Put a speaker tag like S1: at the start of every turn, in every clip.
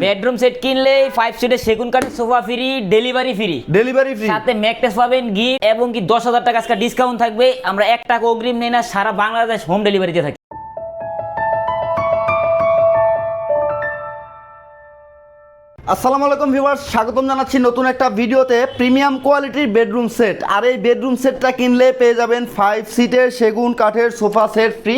S1: Bedroom set কিনলে five সিটের সেগুন কাঠের sofa free delivery free
S2: delivery free
S1: সাথে ম্যাকটেস পাবেন গিফট এবং কি দশ হাজার টাকা আজকে ডিসকাউন্ট থাকবে। আমরা এক টাকা অগ্রিম নেই না সারা বাংলাদেশ হোম ডেলিভারিতে থাকি।
S2: আসসালামু আলাইকুম ভিউয়ার্স স্বাগতম জানাচ্ছি নতুন একটা ভিডিওতে প্রিমিয়াম কোয়ালিটির বেডরুম সেট। আর এই বেডরুম সেটটা কিনলে পেয়ে যাবেন ফাইভ সিটের সেগুন কাঠের সোফা সেট ফ্রি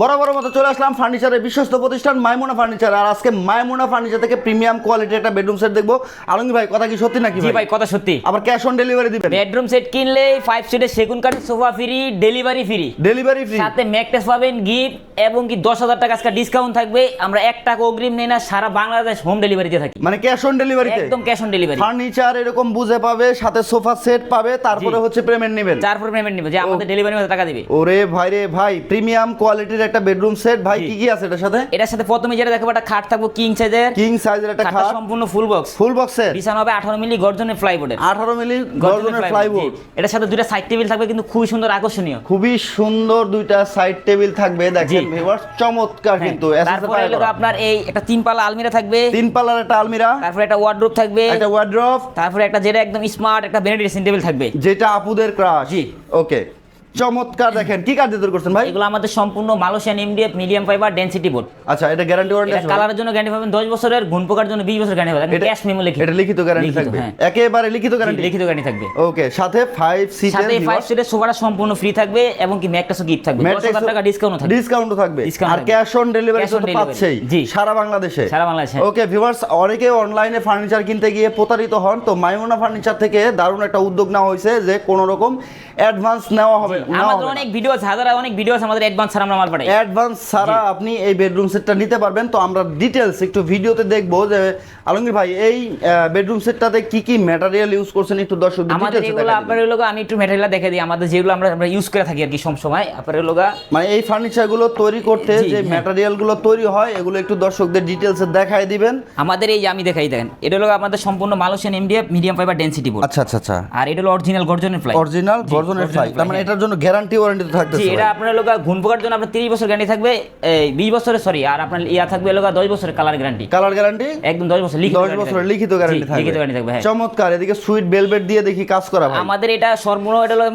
S2: বরাবর মতো চলে আসলাম ফার্নিচারের বিশ্বস্ত প্রতিষ্ঠান মাইমুনা ফার্নিচার আর আজকে মাইমুনা ফার্নিচার থেকে প্রিমিয়াম কোয়ালিটির একটা বেডরুম সেট দেখব। আলমগীর ভাই কথা কি সত্যি নাকি
S1: জি ভাই? কথা সত্যি।
S2: আবার ক্যাশ অন ডেলিভারি দিবেন।
S1: বেডরুম সেট কিনলে ফাইভ সিটের সেগুন কাঠের sofa free delivery free
S2: delivery free
S1: সাথে ম্যাকটেস পাবেন গিফট এবং কি দশ হাজার টাকা আজকে ডিসকাউন্ট থাকবে। আমরা এক টাকা অগ্রিম নেই না সারা বাংলাদেশ হোম ডেলিভারি দিয়ে থাকি।
S2: মানে ক্যাশ অন ডেলিভারিতে
S1: একদম ক্যাশ অন ডেলিভারি
S2: ফার্নিচার এরকম বুঝে পাবে সাথে সোফা সেট পাবে তারপরে হচ্ছে পেমেন্ট নেবেন।
S1: তারপর পেমেন্ট নিবে যে আমাদের ডেলিভারি মধ্যে টাকা দিবে।
S2: ওরে ভাই রে ভাই প্রিমিয়াম কোয়ালিটির একটা বেডরুম সেট ভাই কি কি আছে এটার সাথে?
S1: এটার সাথে প্রথমে যেটা দেখাবো একটা খাট থাকব কিং সাইজের
S2: কিং সাইজের একটা খাট।
S1: সম্পূর্ণ ফুল বক্স
S2: ফুল বক্সের
S1: বিছানা হবে আঠারো মিলি গর্জনের ফ্লাইবোর্ডের
S2: আঠারো মিলি গর্জনের ফ্লাইবোর্ড
S1: এটার সাথে দুইটা সাইড টেবিল থাকবে কিন্তু খুবই সুন্দর আকর্ষণীয়।
S2: খুবই সুন্দর দুইটা সাইড টেবিল থাকবে দেখেন। ভিউয়ার্স চমৎকার
S1: হ্যাঁ,
S2: কিন্তু
S1: তারপরে আপনার এই একটা তিন পাল্লা আলমিরা থাকবে।
S2: তিন পাল্লার একটা আলমিরা।
S1: তারপরে একটা ওয়ার্ড্রপ থাকবে।
S2: একটা ওয়ার্ড্রপ
S1: তারপরে একটা যেটা একদম স্মার্ট একটা বেনেডিক্ট ড্রেসিং টেবিল থাকবে।
S2: যেটা আপুদের ক্রাশ
S1: জি।
S2: ওকে চমৎকার দেখেন। কি কাঠ দিয়ে করছেন ভাই?
S1: এগুলো আমাদের সম্পূর্ণ Malaysian MDF medium fibre density board
S2: আচ্ছা এটা গ্যারান্টি ওয়ারেন্টি আছে
S1: কালারের জন্য গ্যারান্টি পাবেন 10 বছরের গুণ পোকার জন্য 20 বছর গ্যারান্টি পাবেন।
S2: এটা-
S1: ক্যাশ মেমো লিখে
S2: এটা লিখিত গ্যারান্টি থাকবে।
S1: হ্যাঁ।
S2: একেবারে লিখিত গ্যারান্টি
S1: লিখিত গ্যারান্টি থাকবে।
S2: ওকে সাথে ফাইভ সিটের
S1: সাথে ফাইভ সিটের সোফাটা সম্পূর্ণ ফ্রি থাকবে এবং কি ম্যাকটাসও গিফট থাকবে। 10000 টাকা ডিসকাউন্ট থাকবে।
S2: ডিসকাউন্টও থাকবে। আর ক্যাশ অন ডেলিভারি তো পাচ্ছেই।
S1: জি।
S2: সারা বাংলাদেশে।
S1: সারা বাংলাদেশে।
S2: ওকে ভিউয়ার্স অনেকে অনলাইনে ফার্নিচার কিনতে গিয়ে প্রতারিত হন। তো মাইমুনা ফার্নিচার থেকে দারুণ একটা উদ্যোগ নেওয়া হয়েছে যে কোনো রকম অ্যাডভান্স নেওয়া হবে
S1: আমাদের অনেক ভিডিও আছে হাজার অনেক ভিডিও আছে আমাদের অ্যাডভান্স ছাড়া আমরা মাল পাঠাই
S2: অ্যাডভান্স ছাড়া আপনি এই বেডরুম সেটটা নিতে পারবেন। তো আমরা ডিটেলস একটু ভিডিওতে দেখব যে আলমগীর ভাই এই বেডরুম সেটটাতে কি কি ম্যাটেরিয়াল ইউজ করছেন একটু দর্শক
S1: আমাদের এগুলো আপনার এগুলো আমি একটু ম্যাটেরিয়াল দেখে দিই। আমাদের যেগুলো আমরা আমরা ইউজ করে থাকি আর কি সব সময় আপনার এগুলো
S2: মানে এই ফার্নিচারগুলো তৈরি করতে যে
S1: হ্যাঁ।
S2: ম্যাটেরিয়ালগুলো তৈরি হয় এগুলো একটু দর্শকদের ডিটেলসে দেখায় দিবেন।
S1: আমাদের এই যে আমি দেখাই দেখেন। এটা হলো আমাদের সম্পূর্ণ Malaysian MDF medium fibre density board
S2: আচ্ছা আচ্ছা আচ্ছা।
S1: আর এটা হলো অরিজিনাল গর্জনের ফ্লাই
S2: অরিজিনাল গর্জনের ফ্লাই তার মানে এটার জন্য গ্যারান্টি ওয়ারেন্টি তো থাকতেছে
S1: এটা আপনার লোক ঘুন পোকার জন্য আপনার 30 বছর গ্যারান্টি থাকবে এই 20 বছরের সরি আর আপনার ইয়া থাকবে লোক 10 বছরের কালার গ্যারান্টি
S2: কালার গ্যারান্টি
S1: একদম 10 বছর লিখিত
S2: 10
S1: guarantee
S2: বছরের লিখিত গ্যারান্টি থাকবে।
S1: লিখিত গ্যারান্টি থাকবে হ্যাঁ।
S2: চমৎকার এদিকে সুইট বেলভেট দিয়ে দেখি কাজ করা ভাই।
S1: আমাদের এটা সর্বনিম্ন এটা হলো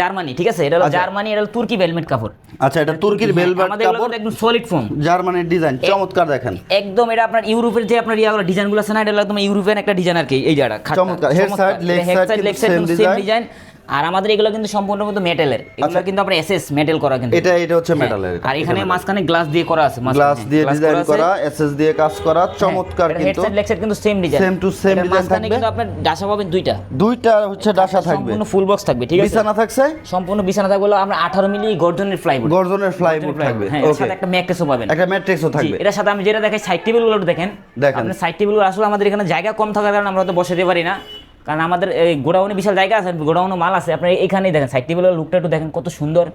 S1: জার্মানি ঠিক আছে? এটা হলো
S2: আচ্ছা।
S1: জার্মানি এটা হলো তুর্কি ভেলমেট কাপড়।
S2: আচ্ছা এটা তুর্কির বেলভেট
S1: হ্যাঁ,
S2: কাপড়
S1: একদম সলিড ফোম
S2: জার্মানির ডিজাইন চমৎকার দেখেন।
S1: একদম এটা আপনার ইউরোপের যে আপনার ইয়াগুলো ডিজাইনগুলো আছে না এটা একদম ইউরোপিয়ান একটা ডিজাইন আর কি এই জায়গাটা।
S2: চমৎকার। Side same
S1: কিন্তু
S2: design।
S1: same ডিজাইন আর আমাদের এগুলো কিন্তু সম্পূর্ণ কিন্তু মেটালের এগুলো
S2: আচ্ছা।
S1: কিন্তু আপনার এসএস মেটাল করা কিন্তু।
S2: এটা এটা হচ্ছে
S1: হ্যাঁ।
S2: মেটালের
S1: আর এখানে মাঝখানে গ্লাস দিয়ে করা আছে
S2: গ্লাস দিয়ে ডিজাইন করা এসএস দিয়ে কাজ করা চমৎকার কিন্তু।
S1: leg side কিন্তু same design
S2: Same to same design থাকবে।
S1: কিন্তু আপনার ডাসা পাবেন দুইটা।
S2: দুইটা হচ্ছে ডাসা থাকবে।
S1: সম্পূর্ণ ফুল বক্স থাকবে ঠিক আছে?
S2: বিছানা থাকছে?
S1: সম্পূর্ণ বিছানা থাকবে হলো আমরা 18 মিলি গর্জনের ফ্লাইবোর্ড
S2: গর্জনের ফ্লাইবোর্ড থাকবে
S1: হ্যাঁ এর
S2: ওকে
S1: সাথে একটা ম্যাট্রেসও পাবেন।
S2: একটা ম্যাট্রিক্সও থাকবে।
S1: এটার সাথে আমি যেটা দেখাই সাইড টেবিলগুলো দেখেন।
S2: দেখেন।
S1: সাইড টেবিল আসলে আমাদের এখানে জায়গা কম থাকার কারণে আমরা তো বসাতে পারি না। কারণ আমাদের এই গোডাউনে বিশাল জায়গা আছে গোডাউনে মাল আছে। আপনি এখানেই দেখেন সাইড টেবিলের লুকটা একটু দেখেন কত সুন্দর।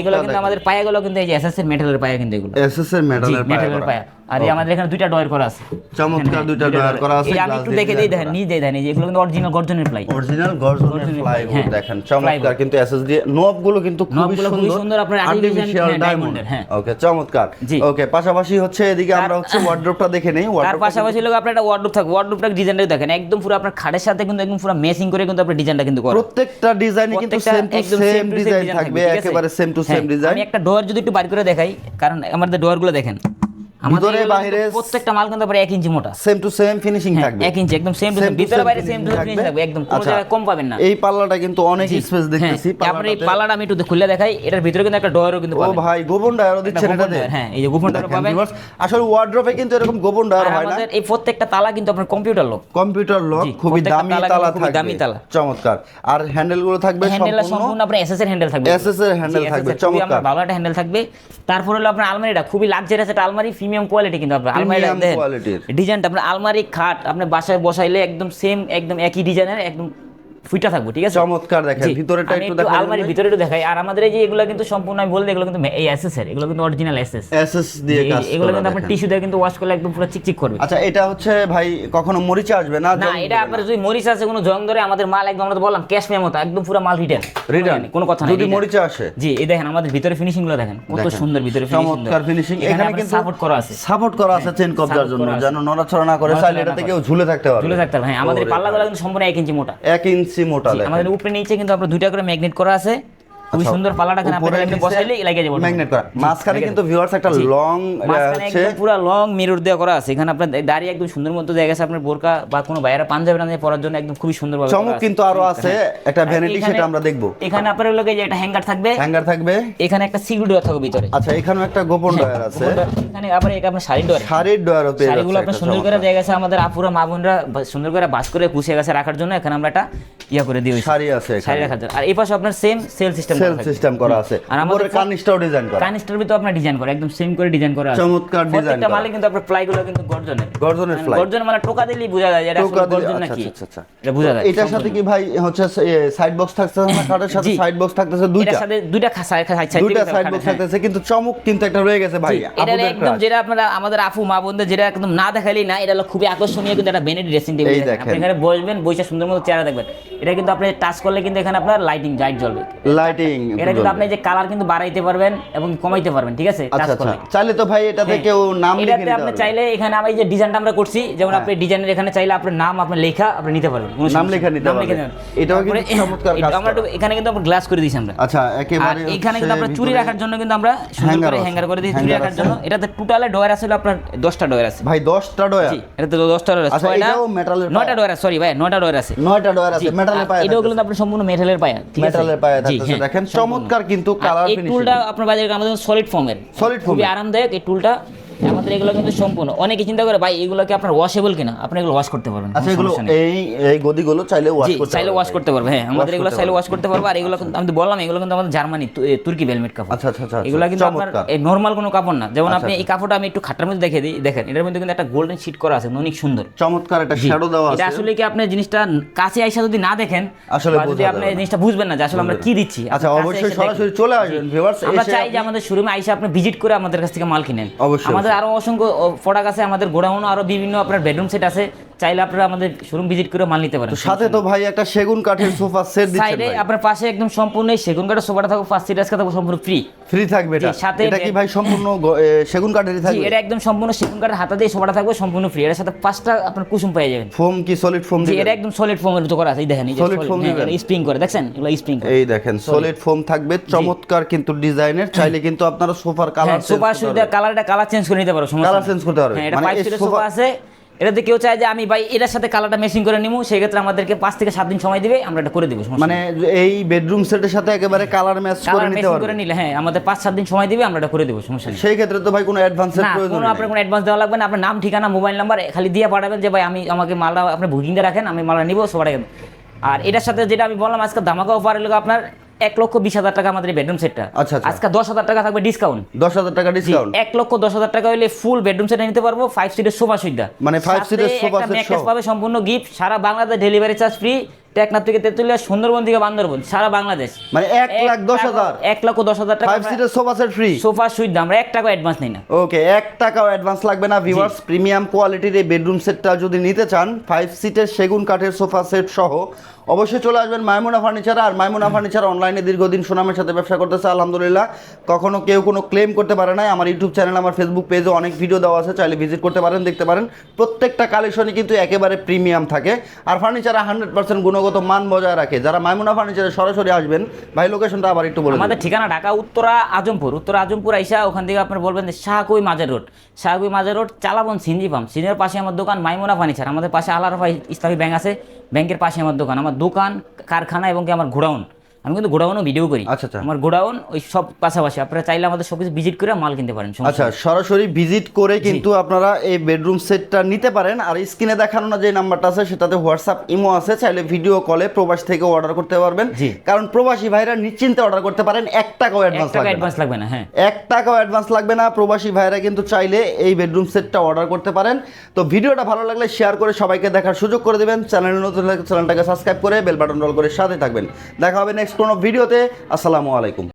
S1: এগুলো কিন্তু। আমাদের পায়াগুলো কিন্তু এই যে এসএসএর মেটালের পায়া কিন্তু এগুলো।
S2: এসএস এর মেটালের
S1: পায়া। আর এই আমাদের এখানে দুইটা ডয়ার করা আছে।
S2: চমৎকার দুইটা ডয়ার করা আছে
S1: আমি একটু দেখে দিই দেখেন
S2: করা।
S1: নিজে দেখেন এই কিন্তু অরিজিনাল গর্জনের
S2: অরিজিনাল গর্জনের
S1: হ্যাঁ।
S2: দেখেন চমৎকার। কিন্তু এসএস দিয়ে
S1: নবগুলো কিন্তু
S2: সুন্দর।
S1: সুন্দর, আপনার
S2: আর্টিফিশিয়াল
S1: হ্যাঁ, হ্যাঁ।
S2: ওকে চমৎকার। ওকে পাশাপাশি হচ্ছে এদিকে আমরা হচ্ছে ওয়ার্ড্রপটা দেখে নেই।
S1: তার পাশাপাশি লোক আপনার একটা ওয়ার্ডরোব থাকবে ওয়ার্ডরোবটা ডিজাইনটা দেখেন একদম পুরো আপনার খাটের সাথে কিন্তু একদম পুরো মেসিং করে কিন্তু আপনার ডিজাইনটা কিন্তু করা
S2: প্রত্যেকটা ডিজাইনে কিন্তু সেম টু সেম ডিজাইন থাকবে একেবারে সেম টু সেম
S1: হ্যাঁ,
S2: ডিজাইন
S1: আমি একটা ডোর যদি একটু বাইর করে দেখাই কারণ আমাদের ডোরগুলো দেখেন।
S2: ভিতরে বাইরে
S1: প্রত্যেকটা মাল কিন্তু ইঞ্চি মোটা।
S2: সেম টু সেম ফিনিশিং
S1: হ্যাঁ,
S2: থাকবে।
S1: ইঞ্চি একদম সেম টু সেম ভিতরে বাইরে সেম টু সেম থাকবে। একদম। কোনো
S2: আচ্ছা।
S1: জায়গায় কম পাবেন না।
S2: এই পাল্লাটা কিন্তু অনেক স্পেস দেখতেছি
S1: হ্যাঁ, এই পাল্লাটা আমি একটু খুলে দেখাই এটার ভিতরে কিন্তু একটা ডোরও কিন্তু
S2: ও ভাই গোপন ডায়ারও দিচ্ছেন এটাতে
S1: হ্যাঁ এই যে গোপন
S2: দেখেন
S1: পাবেন।
S2: আসলে ওয়ার্ড্রপে কিন্তু এরকম গোপন ডায়ার হয় না।
S1: এই প্রত্যেকটা তালা কিন্তু আপনার কম্পিউটার লোক
S2: কম্পিউটার লক খুবই দামি
S1: তালা
S2: থাকবে
S1: দামি তালা।
S2: চমৎকার। আর হ্যান্ডেলগুলো থাকবে
S1: হ্যান্ডেল
S2: সম্পূর্ণ
S1: আপনার এসএস এর হ্যান্ডেল থাকবে।
S2: SS এর
S1: SS
S2: থাকবে, চমৎকার।
S1: ভালো একটা হ্যান্ডেল থাকবে। তারপর হলো আপনার আলমারিটা খুবই লাক্সারিয়াস একটা আলমারি প্রিমিয়াম কোয়ালিটি কিন্তু আপনার আলমারিটা। ডিজাইনটা আপনার আলমারি খাট আপনি বাসায় বসাইলে একদম সেম একদম একই ডিজাইনের একদম ফুইটা থাকব ঠিক আছে?
S2: চমৎকার দেখেন ভিতরেটা একটু
S1: আলমারির
S2: ভাই?
S1: ভিতরে একটু দেখাই। আর আমাদের এই যে এগুলো কিন্তু সম্পূর্ণ আমি বলতে এগুলো কিন্তু এই এসএস এর এগুলো কিন্তু অরিজিনাল এসএস
S2: এসএস দিয়ে কাজ
S1: এগুলো কিন্তু আপনার টিস্যু দিয়ে কিন্তু ওয়াশ করলে একদম পুরো চিকচিক করবে।
S2: আচ্ছা এটা হচ্ছে ভাই কখনো মরিচা আসবে না
S1: না এটা আপনার যদি মরিচ আছে কোনো জং ধরে আমাদের মাল একদম আমরা তো বললাম ক্যাশ মেমো একদম পুরো মাল রিটার্ন
S2: রিটার্ন
S1: কোনো কথা নাই
S2: যদি। মরিচা আসে?
S1: জি এই দেখেন আমাদের ভিতরে ফিনিশিংগুলো দেখেন কত সুন্দর ভিতরে ফিনিশিং
S2: চমৎকার ফিনিশিং এখানে কিন্তু
S1: সাপোর্ট করা আছে।
S2: সাপোর্ট করা আছে চেন কবজার
S1: support
S2: জন্য যেন নড়াচড়া না করে চাইলে
S1: না
S2: এটাতে কেউ ঝুলে থাকতে পারবে।
S1: ঝুলে থাকতে হবে হ্যাঁ আমাদের পাল্লাগুলো কিন্তু সম্পূর্ণ এক ইঞ্চি মোটা।
S2: এক ইঞ্চি মোটা
S1: জি,
S2: দেখেন।
S1: আমাদের উপরে নিচে কিন্তু আপনার দুইটা করে ম্যাগনেট করা আছে। খুবই
S2: আচ্ছা,
S1: সুন্দর এখানে আপনি এমনি লাগে যাবে
S2: ম্যাগনেট করা। মাঝখানে কিন্তু ভিউয়ার্স একটা। লং
S1: একদম পুরো লং মিরর দেওয়া করা আছে। এখানে আপনার দাঁড়িয়ে একদম সুন্দর মতো জায়গা আছে। আপনার বোরকা বা কোনো বাইরে পাঞ্জাবি টাঞ্জাবি পরার জন্য একদম খুবই সুন্দর ভাবে
S2: চমক কিন্তু আরও আছে। একটা ভ্যানিটি সেটা আমরা দেখব।
S1: এখানে আপনার লোকে যে একটা হ্যাঙ্গার থাকবে।
S2: হ্যাঙ্গার থাকবে।
S1: এখানে একটা সিকিউরিটি থাকবে ভিতরে।
S2: আচ্ছা এখানেও একটা গোপন ডয়ার আছে।
S1: এখানে আবার এটা আপনার শাড়ি ডোর
S2: শাড়ির ডয়ারও পেয়ে
S1: শাড়িগুলো আপনার সুন্দর করে। জায়গা আছে আমাদের আপুরা মা বোনরা সুন্দর করে বাস করে পুষে গেছে রাখার জন্য। এখানে আমরা একটা ইয়া করে দিই
S2: শাড়ি আছে
S1: শাড়ি রাখার জন্য। আর এই পাশে আপনার same cell system
S2: cell system করা আছে।
S1: আর আমাদের
S2: ডিজাইন করা।
S1: কানিস্টার ভিতরে আপনার ডিজাইন করা একদম সেম করে ডিজাইন করা আছে।
S2: চমৎকার ডিজাইন
S1: প্রত্যেকটা মালে কিন্তু আপনার প্লাইগুলো কিন্তু গর্জনের।
S2: গর্জনের
S1: মানে
S2: ফ্লাই
S1: গর্জনের মানে টোকা দিলেই বোঝা যায় এটা আসলে গর্জন নাকি?
S2: আচ্ছা আচ্ছা
S1: এটা বোঝা যায়
S2: এটার সাথে কি ভাই হচ্ছে সাইড বক্স থাকতেছে না কাঠের সাথে? সাইড বক্স থাকতেছে
S1: এটার সাথে দুইটা সাইড
S2: দুইটা সাইড বক্স থাকতেছে কিন্তু চমক কিন্তু একটা রয়ে গেছে ভাই
S1: এটা একদম যেটা আপনারা আমাদের আফু মা বোনদের যেটা একদম না দেখালেই না এটা হলো খুবই আকর্ষণীয় কিন্তু একটা বেনেট ড্রেসিং টেবিল আপনি এখানে বসবেন বসে সুন্দর মতো চেহারা দেখবেন। এটা কিন্তু আপনি টাচ করলে কিন্তু এখানে আপনার লাইটিং লাইট জ্বলবে।
S2: লাইটিং
S1: এটা কিন্তু আপনি যে কালার কিন্তু বাড়াইতে পারবেন এবং কমাইতে পারবেন ঠিক আছে?
S2: আচ্ছা আচ্ছা। চাইলে তো ভাই এটাতে
S1: হ্যাঁ।
S2: কেউ নাম লিখে নিতে
S1: আপনি চাইলে এখানে আমি যে ডিজাইনটা আমরা করছি যেমন
S2: হ্যাঁ।
S1: আপনি ডিজাইনের এখানে চাইলে আপনার নাম আপনার লেখা আপনি নিতে পারবেন
S2: নাম লেখা নিতে পারবেন। এটাও কিন্তু চমৎকার কাজ
S1: আমরা এখানে কিন্তু আমরা গ্লাস করে দিয়েছি আমরা।
S2: আচ্ছা একেবারে
S1: এখানে কিন্তু আপনার চুরি রাখার জন্য কিন্তু আমরা সুন্দর করে হ্যাঙ্গার করে দিয়েছি চুরি রাখার জন্য। এটাতে টোটালে ডয়ার আছে আপনার দশটা ডয়ার আছে।
S2: ভাই দশটা ডয়া
S1: জি এটাতে দশটা ডয়ার আছে।
S2: আচ্ছা, এটাও metal-এর
S1: নয়টা ডয়ার সরি ভাই নয়টা ডয়ার আছে।
S2: নয়টা ডয়ার আছে মেটালের
S1: আর এটাও কিন্তু আপনার সম্পূর্ণ মেটালের পায়া
S2: মেটালের পায়ে থাকতেছে
S1: হ্যাঁ,
S2: দেখেন চমৎকার কিন্তু কালার
S1: এই টুলটা আপনার বাজারে আমাদের সলিড ফর্মের
S2: Solid
S1: খুবই আরামদায়ক এই টুলটা আমাদের এগুলো কিন্তু সম্পূর্ণ। অনেকে চিন্তা করে ভাই এগুলোকে আপনার ওয়াশেবল কিনা? আপনি এগুলো ওয়াশ করতে পারবেন
S2: আচ্ছা এগুলো এই এই গদিগুলো চাইলে ওয়াশ করতে
S1: চাইলে ওয়াশ করতে পারবে হ্যাঁ আমাদের এগুলো চাইলে ওয়াশ করতে পারবে। আর এগুলো কিন্তু আমি তো বললাম এগুলো কিন্তু আমাদের জার্মানি তুর্কি ভেলমেট কাপড়।
S2: আচ্ছা, আচ্ছা, আচ্ছা,
S1: এগুলো কিন্তু আপনার। এই নর্মাল কোনো কাপড় না। যেমন
S2: আচ্ছা,
S1: আপনি এই কাপড়টা আমি একটু খাটটার মধ্যে দেখে দিই দেখেন এটার মধ্যে কিন্তু একটা গোল্ডেন শিট করা আছে অনেক সুন্দর।
S2: চমৎকার একটা শ্যাডো দেওয়া আছে।
S1: এটা আসলে কি আপনি জিনিসটা কাছে আইসা যদি না দেখেন
S2: আসলে
S1: যদি আপনি জিনিসটা বুঝবেন না যে আসলে আমরা কি দিচ্ছি
S2: আচ্ছা, অবশ্যই সরাসরি চলে আসবেন, viewers,
S1: আমরা চাই যে আমাদের শোরুমে আইসা আপনি ভিজিট করে আমাদের কাছ থেকে মাল কিনেন।
S2: অবশ্যই,
S1: আমাদের আরও অসংখ্য প্রোডাক্ট আছে আমাদের গোডাউনও আরও বিভিন্ন আপনার বেডরুম সেট আছে। চাইলে আপনারা আমাদের শোরুম ভিজিট করে মাল নিতে পারেন।
S2: সাথে তো ভাই একটা সেগুন কাঠের সোফা সেট দিচ্ছেন
S1: সাইডে আপনার পাশে একদম সম্পূর্ণ সেগুন কাঠের সোফাটা থাকবে ফার্স্ট সিট আজকে থাকবে সম্পূর্ণ ফ্রি
S2: ফ্রি থাকবে এটা।
S1: সাথে
S2: এটা কি ভাই সম্পূর্ণ সেগুন কাঠেরই থাকবে?
S1: এটা একদম সম্পূর্ণ সেগুন কাঠের হাতা দিয়ে সোফাটা থাকবে সম্পূর্ণ ফ্রি এর সাথে পাঁচটা আপনার কুসুম পেয়ে যাবেন
S2: ফোম কি? সলিড ফোম দিবেন?
S1: এটা একদম সলিড ফোমের মতো করা আছে এই দেখেন এই
S2: Solid foam দিবেন?
S1: স্প্রিং করে দেখছেন? এগুলো স্প্রিং করে।
S2: এই দেখেন সলিড ফোম থাকবে চমৎকার কিন্তু ডিজাইনের। চাইলে কিন্তু আপনারা সোফার কালার
S1: হ্যাঁ সোফা সুবিধা কালারটা কালার চেঞ্জ করে নিতে পারো সমস্যা নেই।
S2: change করতে পারবে।
S1: হ্যাঁ
S2: মানে এই
S1: সোফা আছে। এটাতে কেউ চায় যে আমি ভাই এটার সাথে কালারটা মেশিং করে নিবো সেক্ষেত্রে আমাদেরকে পাঁচ থেকে সাত দিন সময় দিবে আমরা এটা করে দেবো
S2: মানে এই বেডরুম সেটের সাথে একেবারে কালার ম্যাচ করে নিতে পারবে।
S1: করে নিলে হ্যাঁ আমাদের পাঁচ সাত দিন সময় দিবে আমরা এটা করে দেবো সমস্যা নেই।
S2: সেই ক্ষেত্রে তো ভাই কোনো অ্যাডভান্সের
S1: না
S2: প্রয়োজন
S1: কোনো আপনার কোনো অ্যাডভান্স দেওয়া লাগবে না আপনার নাম ঠিকানা মোবাইল নাম্বার খালি দিয়ে পাঠাবেন যে ভাই আমি আমাকে মালটা আপনি বুকিংটা রাখেন আমি মালটা নিবো সবার আগে আর এটার সাথে যেটা আমি বললাম আজকে ধামাকা অফার এলো আপনার এক লক্ষ বিশ হাজার টাকা আমাদের বেডরুম সেটটা
S2: আচ্ছা, আচ্ছা।
S1: আজকে দশ হাজার টাকা থাকবে ডিসকাউন্ট
S2: দশ হাজার টাকা ডিসকাউন্ট
S1: এক লক্ষ দশ হাজার টাকা হলে ফুল বেডরুম সেটটা নিতে পারব ফাইভ সিটের সোফা সুবিধা
S2: মানে
S1: ফাইভ
S2: সিটের।
S1: পাবে সম্পূর্ণ গিফট সারা Bangladesh delivery charge free Teknaf থেকে তেতুলিয়া সুন্দরবন থেকে বান্দরবন সারা বাংলাদেশ।
S2: মানে এক লাখ দশ হাজার।
S1: এক লক্ষ দশ হাজার টাকা
S2: ফাইভ সিটের সোফা সেট ফ্রি
S1: সোফা সুবিধা আমরা এক টাকা অ্যাডভান্স নেই না।
S2: ওকে এক টাকাও অ্যাডভান্স লাগবে না ভিউয়ার্স প্রিমিয়াম কোয়ালিটির এই বেডরুম সেটটা যদি নিতে চান ফাইভ সিটের সেগুন কাঠের সোফা সেট সহ অবশ্যই চলে আসবেন মাইমুনা ফার্নিচার আর মাইমুনা ফার্নিচার অনলাইনে দীর্ঘদিন সুনামের সাথে ব্যবসা করতেছে আলহামদুলিল্লাহ। কখনো কেউ কোনো ক্লেম করতে পারে নাই। আমার ইউটিউব চ্যানেল আমার ফেসবুক পেজে অনেক ভিডিও দেওয়া আছে চাইলে ভিজিট করতে পারেন দেখতে পারেন। প্রত্যেকটা কালেকশনই কিন্তু একেবারে প্রিমিয়াম থাকে। আর ফার্নিচার হান্ড্রেড পার্সেন্ট গুণগত মান বজায় রাখে। যারা মাইমুনা ফার্নিচারে সরাসরি আসবেন ভাই লোকেশনটা আবার একটু বলুন।
S1: আমাদের ঠিকানা ঢাকা উত্তরা আজমপুর। উত্তরা আজমপুর আইসা ওখান থেকে আপনার বলবেন যে শাহকুই মাজার রোড। শাহকুই মাজার রোড চালাবন সিনজি পাম্প সিনের পাশে আমার দোকান মাইমুনা ফার্নিচার আমাদের পাশে আলারফা ইসলামী ব্যাংক আছে। ব্যাংকের পাশে আমার দোকান। আমার দোকান কারখানা এবং কি আমার ঘোড়াউন আমি কিন্তু গোডাউনও ভিডিও করি।
S2: আচ্ছা, আচ্ছা।
S1: আমার গোডাউন ওই সব পাশাপাশি। আপনারা চাইলে আমাদের সব কিছু ভিজিট করে মাল কিনতে পারেন
S2: আচ্ছা সরাসরি ভিজিট করে কিন্তু আপনারা এই বেডরুম সেটটা নিতে পারেন। আর স্ক্রিনে দেখানো না যে নাম্বারটা আছে সেটাতে হোয়াটসঅ্যাপ ইমো আছে। চাইলে ভিডিও কলে প্রবাস থেকে অর্ডার করতে পারবেন। কারণ প্রবাসী ভাইরা নিশ্চিন্তে অর্ডার করতে পারেন। এক টাকাও অ্যাডভান্স লাগবে না।
S1: অ্যাডভান্স লাগবে না হ্যাঁ।
S2: এক টাকাও অ্যাডভান্স লাগবে না। প্রবাসী ভাইরা কিন্তু চাইলে এই বেডরুম সেটটা অর্ডার করতে পারেন। তো ভিডিওটা ভালো লাগলে শেয়ার করে সবাইকে দেখার সুযোগ করে দেবেন। চ্যানেল নতুন চ্যানেলটাকে সাবস্ক্রাইব করে বেল বাটন রল করে সাথে থাকবেন। দেখা হবে নেক্সট কোনো ভিডিওতে আসসালামু আলাইকুম।